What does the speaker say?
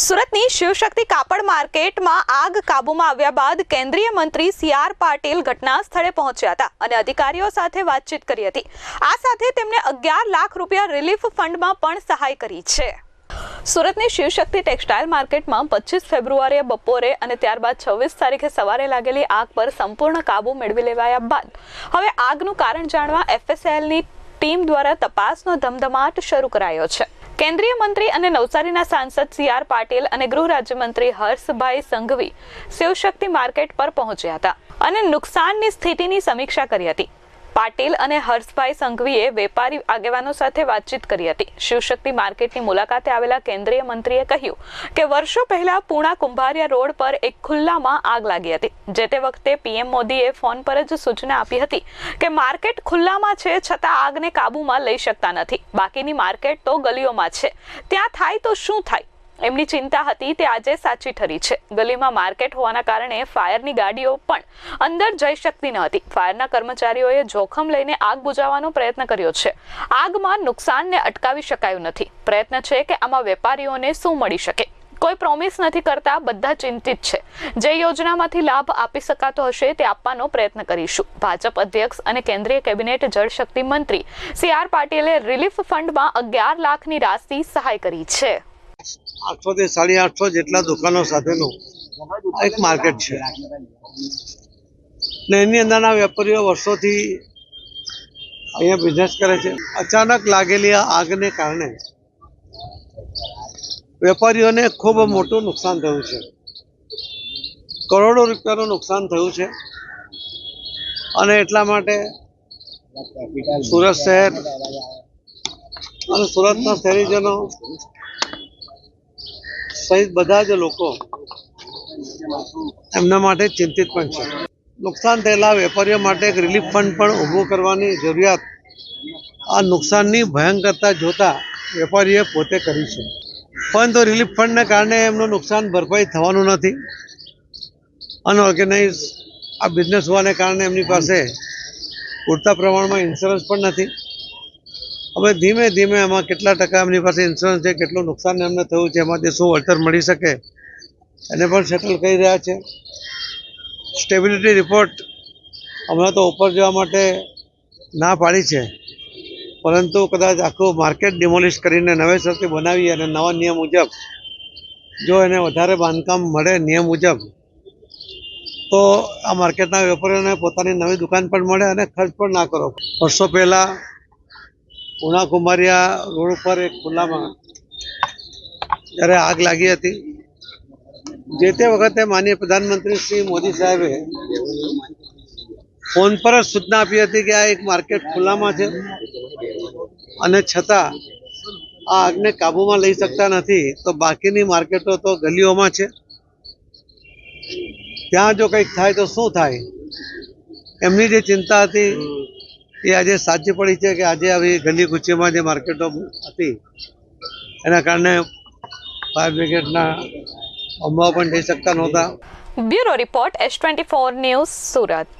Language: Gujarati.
સુરતની શિવશક્તિ કાપડ માર્કેટમાં આગ કાબૂમાં આવ્યા બાદ કેન્દ્રીય મંત્રી સી આર પાટીલ ઘટના સ્થળે પહોંચ્યા હતા અને અધિકારીઓ સાથે વાતચીત કરી હતી. આ સાથે તેમણે અગિયાર લાખ રૂપિયા રિલીફ ફંડમાં પણ સહાય કરી છે. સુરતની શિવશક્તિ ટેક્સટાઇલ માર્કેટમાં પચીસ ફેબ્રુઆરીએ બપોરે અને ત્યારબાદ છવ્વીસ તારીખે સવારે લાગેલી આગ પર સંપૂર્ણ કાબુ મેળવી લેવાયા બાદ. હવે આગનું કારણ જાણવા એફએસએલની ટીમ દ્વારા તપાસનો ધમધમાટ શરૂ કરાયો છે. કેન્દ્રીય મંત્રી અને નવસારીના સાંસદ સી આર પાટીલ અને ગૃહ રાજ્યમંત્રી હર્ષભાઈ સંઘવી શિવશક્તિ માર્કેટ પર પહોંચ્યા હતા અને નુકસાનની સ્થિતિની સમીક્ષા કરી હતી. પાટીલ અને હર્ષભાઈ સંઘવીએ વેપારી આગેવાનો સાથે વાતચીત કરી હતી. શિવશક્તિ માર્કેટની મુલાકાતે આવેલા કેન્દ્રીય મંત્રીએ કહ્યું કે વર્ષો પહેલા પૂણા કુંભારિયા રોડ પર એક ખુલ્લામાં આગ લાગી હતી. જે તે વખતે પીએમ મોદીએ ફોન પર જ સૂચના આપી હતી કે માર્કેટ ખુલ્લામાં છે છતાં આગને કાબૂમાં લઈ શકતા નથી. બાકીની માર્કેટ તો ગલીઓમાં છે. ત્યાં થાય તો શું થાય? એમની ચિંતા હતી તે આજે સાચી ઠરી છે. ગલીમાં માર્કેટ હોવાના કારણે ફાયરની ગાડીઓ પણ અંદર જઈ શકતી ન હતી. ફાયરના કર્મચારીઓએ જોખમ લઈને આગ બુજાવવાનો પ્રયત્ન કર્યો છે. આગમાં નુકસાનને અટકાવી શકાયું નથી. પ્રયત્ન છે કે આમાં વેપારીઓને શું મળી શકે. કોઈ પ્રોમિસ નથી કરતા, બધા ચિંતિત છે. જે યોજનામાંથી લાભ આપી શકાતો હશે તે આપવાનો પ્રયત્ન કરીશું. ભાજપ અધ્યક્ષ અને કેન્દ્રીય કેબિનેટ જળશક્તિ મંત્રી સી આર પાટીલે રિલીફ ફંડમાં અગિયાર લાખની રાશિ સહાય કરી છે. આઠસો થી સાડી આઠસો જેટલા દુકાનો સાથેનું એક માર્કેટ છે. ને એની અંદરના વેપારીઓ વર્ષોથી અહીંયા બિઝનેસ કરે છે. અચાનક લાગેલી આગને કારણે વેપારીઓને ખૂબ મોટું નુકસાન થયું છે. કરોડો રૂપિયાનું નુકસાન થયું છે. અને એટલા માટે સુરત શહેર અને સુરતના શહેરીજનો સહિત બધા જ લોકો એમના માટે ચિંતિત પણ છે. નુકસાન થયેલા વેપારીઓ માટે એક રિલીફ ફંડ પણ ઊભું કરવાની જરૂરિયાત આ નુકસાનની ભયંકરતા જોતા વેપારીએ પોતે કરી છે. પરંતુ રિલીફ ફંડને કારણે એમનું નુકસાન ભરપાઈ થવાનું નથી. અનઓર્ગેનાઇઝ આ બિઝનેસ હોવાને કારણે એમની પાસે પૂરતા પ્રમાણમાં ઇન્સ્યોરન્સ પણ નથી. હવે ધીમે ધીમે એમાં કેટલા ટકા એમની પાસે ઇન્સ્યોરન્સ છે, કેટલું નુકસાન એમને થયું છે, એમાંથી શું વળતર મળી શકે, એને પણ સેટલ કરી રહ્યા છે. સ્ટેબિલિટી રિપોર્ટ હમણાં તો ઉપર જવા માટે ના પાડી છે, પરંતુ કદાચ આખું માર્કેટ ડિમોલિશ કરીને નવેસરથી બનાવી અને નવા નિયમ મુજબ, જો એને વધારે બાંધકામ મળે નિયમ મુજબ, તો આ માર્કેટના વેપારીઓને પોતાની નવી દુકાન પણ મળે અને ખર્ચ પણ ના કરો. વર્ષો પહેલાં પૂણા કુમારિયા રોડ ઉપર એક ખુલ્લામાં જ્યારે આગ લાગી હતી, જે તે વખતે માનીય પ્રધાનમંત્રી શ્રી મોદી સાહેબે ફોન પર જ સૂચના આપી હતી કે આ એક માર્કેટ ખુલ્લામાં છે અને છતાં આ આગને કાબૂમાં લઈ શકતા નથી, તો બાકીની માર્કેટો તો ગલીઓમાં છે. ત્યાં જો કંઈક થાય તો શું થાય? એમની જે ચિંતા હતી એ આજે સાચી પડી છે કે આજે આવી ગલી ગુચ્છીમાં જે માર્કેટો હતી, એના કારણે ફાયર બ્રિગેડના અમવા પણ જઈ શકતા નહોતા. Bureau report S twenty four news Surat.